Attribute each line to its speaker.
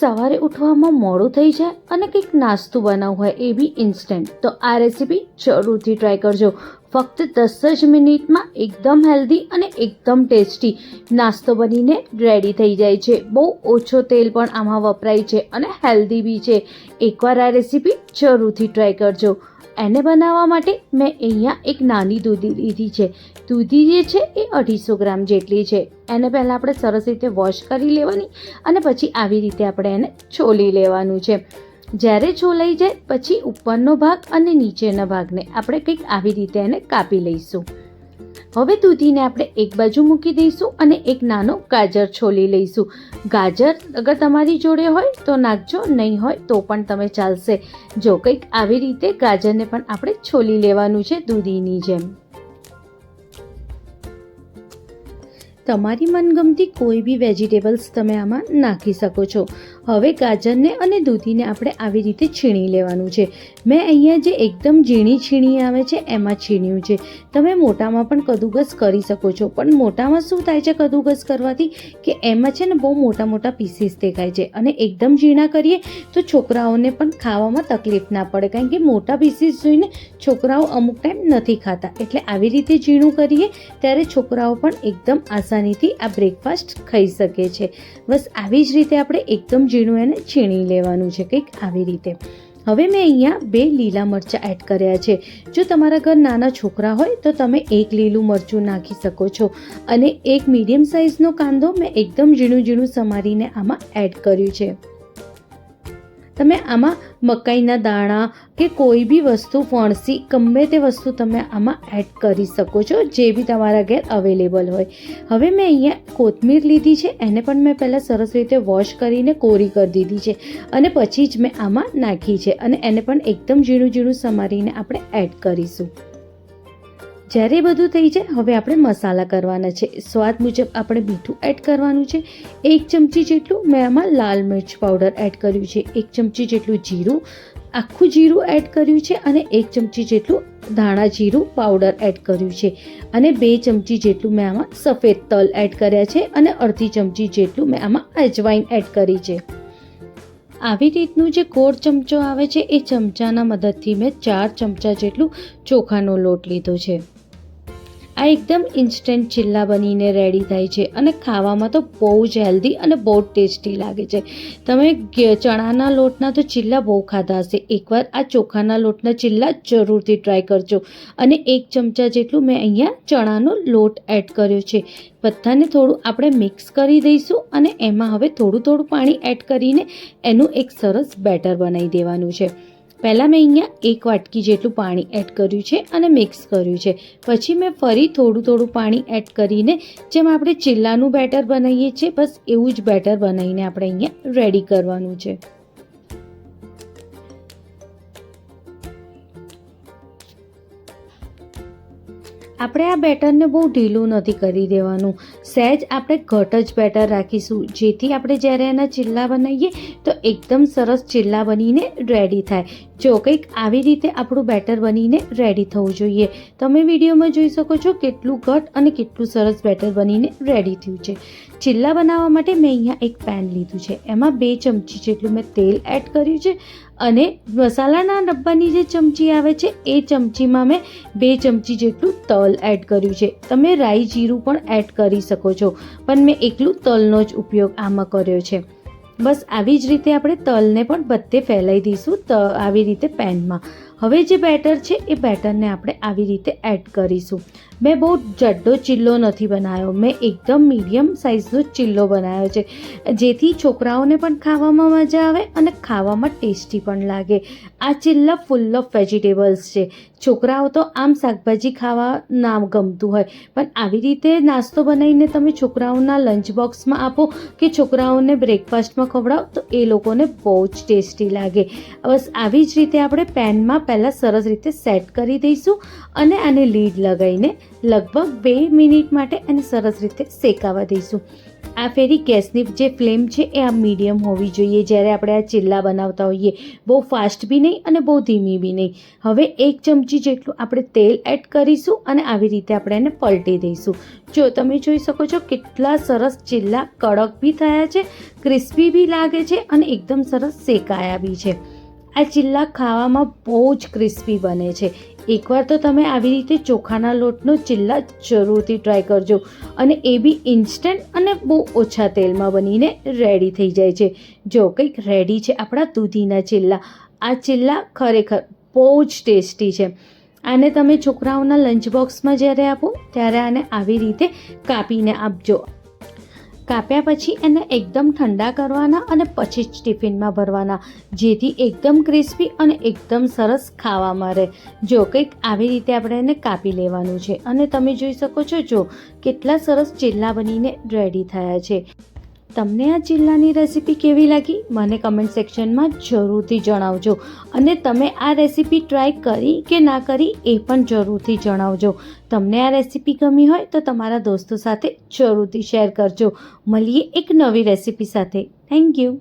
Speaker 1: સવારે ઉઠવામાં મોડું થઈ જાય અને કંઈક નાસ્તું બનાવવું હોય એ બી ઇન્સ્ટન્ટ તો આ રેસીપી જરૂરથી ટ્રાય કરજો. ફક્ત દસ જ મિનિટમાં એકદમ હેલ્ધી અને એકદમ ટેસ્ટી નાસ્તો બનીને રેડી થઈ જાય છે. બહુ ઓછો તેલ પણ આમાં વપરાય છે અને હેલ્ધી બી છે. એકવાર આ રેસીપી જરૂરથી ટ્રાય કરજો. એને બનાવવા માટે મેં અહીંયા એક નાની દૂધી લીધી છે. દૂધી જે છે એ અઢીસો ગ્રામ જેટલી છે. એને પહેલાં આપણે સરસ રીતે વોશ કરી લેવાની અને પછી આવી રીતે આપણે એને છોલી લેવાનું છે. જ્યારે છોલાઈ જાય, પછી ઉપરનો ભાગ અને નીચેના ભાગને આપણે કંઈક આવી રીતે એને કાપી લઈશું. હવે દૂધીને આપણે એક બાજુ મૂકી દઈશું અને એક નાનો ગાજર છોલી લઈશું. ગાજર અગર તમારી જોડે હોય તો નાખજો, નહીં હોય તો પણ તમે ચાલશે. જો કંઈક આવી રીતે ગાજરને પણ આપણે છોલી લેવાનું છે દૂધીની જેમ. તમારી મનગમતી કોઈ બી વેજીટેબલ્સ તમે આમાં નાખી શકો છો. હવે ગાજરને અને દૂધીને આપણે આવી રીતે છીણી લેવાનું છે. મેં અહીંયા જે એકદમ ઝીણી છીણી આવે છે, એમાં છીણ્યું છે. તમે મોટામાં પણ કદુગસ કરી શકો છો, પણ મોટામાં શું થાય છે કદુગસ કરવાથી? કે એમાં છે ને બહુ મોટા મોટા પીસીસ દેખાય છે અને એકદમ ઝીણા કરીએ તો છોકરાઓને પણ ખાવામાં તકલીફ ના પડે, કારણ કે મોટા પીસીસ જોઈને છોકરાઓ અમુક ટાઈમ નથી ખાતા. એટલે આવી રીતે ઝીણું કરીએ ત્યારે છોકરાઓ પણ એકદમ આસાનીથી આ બ્રેકફાસ્ટ ખાઈ શકે છે. બસ આવી જ રીતે આપણે એકદમ ઝીણું એને છીણી લેવાનું છે કંઈક આવી રીતે. હવે મેં અહીંયા બે લીલા મરચાં એડ કર્યા છે. જો તમારા ઘર નાના છોકરા હોય તો તમે એક લીલું મરચું નાખી શકો છો અને એક મીડિયમ સાઇઝનો કાંદો મેં એકદમ ઝીણું ઝીણું સમારીને આમાં એડ કર્યું છે. તમે આમાં મકાઈના દાણા કે કોઈ બી વસ્તુ, ફણસી, ગમે તે વસ્તુ તમે આમાં એડ કરી શકો છો, જે બી તમારા ઘેર અવેલેબલ હોય. હવે મેં અહીંયા કોથમીર લીધી છે, એને પણ મેં પહેલાં સરસ રીતે વોશ કરીને કોરી કરી દીધી છે અને પછી જ મેં આમાં નાખી છે અને એને પણ એકદમ ઝીણું ઝીણું સમારીને આપણે એડ કરીશું. જ્યારે બધું થઈ જાય, હવે આપણે મસાલા કરવાના છે. સ્વાદ મુજબ આપણે મીઠું એડ કરવાનું છે. એક ચમચી જેટલું મેં આમાં લાલ મિર્ચ પાવડર એડ કર્યું છે. એક ચમચી જેટલું જીરું, આખું જીરું એડ કર્યું છે અને એક ચમચી જેટલું ધાણા જીરું પાવડર એડ કર્યું છે. અને બે ચમચી જેટલું મેં આમાં સફેદ તલ એડ કર્યા છે અને અડધી ચમચી જેટલું મેં આમાં અજવાઈન એડ કરી છે. આવી રીતનું જે ગોળ ચમચો આવે છે, એ ચમચાના મદદથી મેં ચાર ચમચા જેટલું ચોખાનો લોટ લીધો છે. આ એકદમ ઇન્સ્ટન્ટ ચિલ્લા બનીને રેડી થાય છે અને ખાવામાં તો બહુ જ હેલ્ધી અને બહુ ટેસ્ટી લાગે છે. તમે ચણાના લોટના તો ચિલ્લા બહુ ખાધા હશે. એકવાર આ ચોખાના લોટના ચિલ્લા જરૂરથી ટ્રાય કરજો. અને એક ચમચા જેટલું મેં અહીંયા ચણાનો લોટ એડ કર્યો છે. બધાને થોડું આપણે મિક્સ કરી દઈશું અને એમાં હવે થોડું થોડું પાણી એડ કરીને એનું એક સરસ બેટર બનાવી દેવાનું છે. પહેલાં મેં અહીંયા એક વાટકી જેટલું પાણી એડ કર્યું છે અને મિક્સ કર્યું છે. પછી મેં ફરી થોડું થોડું પાણી એડ કરીને, જેમ આપણે ચિલ્લાનું બેટર બનાવીએ છીએ, બસ એવું જ બેટર બનાવીને આપણે અહીંયા રેડી કરવાનું છે. આપણે આ બેટરને બહુ ઢીલું નથી કરી દેવાનું. સહેજ આપણે ઘટ જ બેટર રાખીશું. જેથી આપણે જ્યારે એના ચિલ્લા બનાવીએ, તો એકદમ સરસ ચિલ્લા બનીને રેડી થાય. જો કંઈક આવી રીતે આપણું બેટર બનીને રેડી થવું જોઈએ. તમે વિડીયોમાં જોઈ શકો છો કેટલું ઘટ અને કેટલું સરસ બેટર બનીને રેડી થયું છે. ચિલ્લા બનાવવા માટે મેં અહીંયા એક પેન લીધું છે. એમાં બે ચમચી જેટલું મેં તેલ એડ કર્યું છે અને મસાલાના ડબ્બાની જે ચમચી આવે છે એ ચમચીમાં મેં બે ચમચી જેટલું તલ એડ કર્યું છે. તમે રાઈ જીરું પણ એડ કરી શકો છો. પણ મેં એકલું તલનો જ ઉપયોગ આમાં કર્યો છે. બસ આવી જ રીતે આપણે તલને પણ બધે ફેલાઈ દઈશું ત, આવી રીતે પેનમાં. હવે જે બેટર છે એ બેટરને આપણે આવી રીતે એડ કરીશું. મેં બહુ જડ્ડો ચિલ્લો નથી બનાવ્યો મેં એકદમ મીડિયમ સાઇઝનો ચિલ્લો બનાવ્યો છે. જેથી છોકરાઓને પણ ખાવામાં મજા આવે અને ખાવામાં ટેસ્ટી પણ લાગે. આ ચિલ્લા ફૂલ ઓફ વેજીટેબલ્સ છે. છોકરાઓ તો આમ શાકભાજી ખાવા ના ગમતું હોય. પણ આવી રીતે નાસ્તો બનાવીને તમે છોકરાઓના લંચ બોક્સમાં આપો કે છોકરાઓને બ્રેકફાસ્ટમાં ખવડાવો, તો એ લોકોને બહુ જ ટેસ્ટી લાગે. બસ આવી જ રીતે આપણે પેનમાં પહેલાં સરસ રીતે સેટ કરી દઈશું અને આને લીડ લગાવીને લગભગ બે મિનિટ માટે એને સરસ રીતે શેકાવા દઈશું. આ ફેરી ગેસની જે ફ્લેમ છે એ આ મીડિયમ હોવી જોઈએ. જ્યારે આપણે આ ચીલ્લા બનાવતા હોઈએ, બહુ ફાસ્ટ બી નહીં અને બહુ ધીમી બી નહીં. હવે એક ચમચી જેટલું આપણે તેલ એડ કરીશું અને આવી રીતે આપણે એને પલટી દઈશું. જો તમે જોઈ શકો છો કેટલા સરસ ચીલ્લા કડક બી થયા છે, ક્રિસ્પી બી લાગે છે અને એકદમ સરસ શેકાયા બી છે. આ ચિલ્લા ખાવામાં બહુ જ ક્રિસ્પી બને છે. એકવાર તો તમે આવી રીતે ચોખાના લોટનો ચિલ્લા જરૂરથી ટ્રાય કરજો અને એ બી ઇન્સ્ટન્ટ અને બહુ ઓછા તેલમાં બનીને રેડી થઈ જાય છે. જો કંઈક રેડી છે આપણા દૂધીના ચિલ્લા, આ ચિલ્લા ખરેખર બહુ જ ટેસ્ટી છે. આને તમે છોકરાઓના લંચ બોક્સમાં જ્યારે આપો, ત્યારે આને આવી રીતે કાપીને આપજો. કાપ્યા પછી એને એકદમ ઠંડા કરવાના અને પછી જ ટિફિનમાં ભરવાના, જેથી એકદમ ક્રિસ્પી અને એકદમ સરસ ખાવામાં રહે જો કંઈક આવી રીતે આપણે એને કાપી લેવાનું છે. અને તમે જોઈ શકો છો, જો કેટલા સરસ ચિલ્લા બનીને રેડી થયા છે. તમને આ ચીલાની રેસીપી કેવી લાગી? મને કમેન્ટ સેક્શનમાં જરૂરથી જણાવજો. અને તમે આ રેસીપી ટ્રાય કરી કે ના કરી એ પણ જરૂરથી જણાવજો. તમને આ રેસીપી ગમી હોય તો તમારા દોસ્તો સાથે જરૂરથી શેર કરજો. મળીએ એક નવી રેસીપી સાથે. Thank you